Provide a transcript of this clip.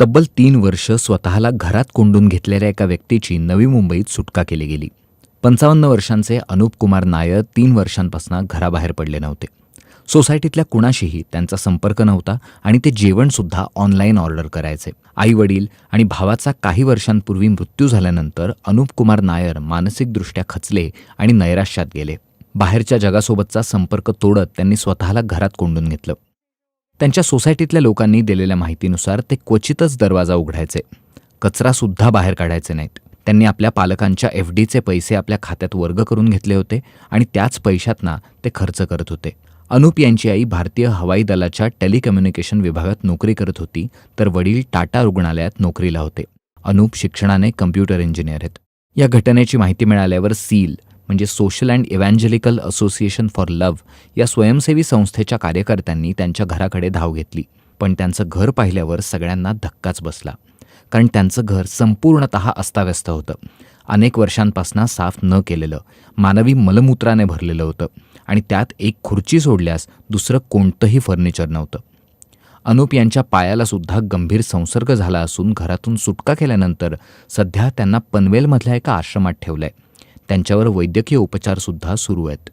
तब्बल तीन वर्ष स्वतःला घरात कोंडून घेतलेल्या एका व्यक्तीची नवी मुंबईत सुटका केली गेली. पंचावन्न वर्षांचे अनुप कुमार नायर तीन वर्षांपासून घराबाहेर पडले नव्हते. सोसायटीतल्या कुणाशीही त्यांचा संपर्क नव्हता आणि ते जेवणसुद्धा ऑनलाईन ऑर्डर करायचे. आई वडील आणि भावाचा काही वर्षांपूर्वी मृत्यू झाल्यानंतर अनुप कुमार नायर मानसिकदृष्ट्या खचले आणि नैराश्यात गेले. बाहेरच्या जगासोबतचा संपर्क तोडत त्यांनी स्वतःला घरात कोंडून घेतलं. त्यांच्या सोसायटीतल्या लोकांनी दिलेल्या माहितीनुसार ते क्वचितच दरवाजा उघडायचे. कचरासुद्धा बाहेर काढायचे नाहीत. त्यांनी आपल्या पालकांच्या एफ डीचे पैसे आपल्या खात्यात वर्ग करून घेतले होते आणि त्याच पैशातना ते खर्च करत होते. अनूप यांची आई भारतीय हवाई दलाच्या टेलिकम्युनिकेशन विभागात नोकरी करत होती तर वडील टाटा रुग्णालयात नोकरीला होते. अनूप शिक्षणाने कम्प्युटर इंजिनियर आहेत. या घटनेची माहिती मिळाल्यावर सील म्हणजे social and evangelical association for love या स्वयंसेवी संस्थेच्या कार्यकर्त्यांनी त्यांच्या घराकडे धाव घेतली. पण त्यांचं घर पाहिल्यावर सगळ्यांना धक्काच बसला. कारण त्यांचं घर संपूर्णत अस्ताव्यस्त होतं. अनेक वर्षांपासून साफ न केलेलं मानवी मलमूत्राने भरलेलं होतं आणि त्यात एक खुर्ची सोडल्यास दुसरं कोणतंही फर्निचर नव्हतं. अनूप यांच्या पायाला सुद्धा गंभीर संसर्ग झाला असून घरातून सुटका केल्यानंतर सध्या त्यांना पनवेलमधल्या एका आश्रमात ठेवलंय. त्यांच्यावर वैद्यकीय उपचारसुद्धा सुरू आहेत.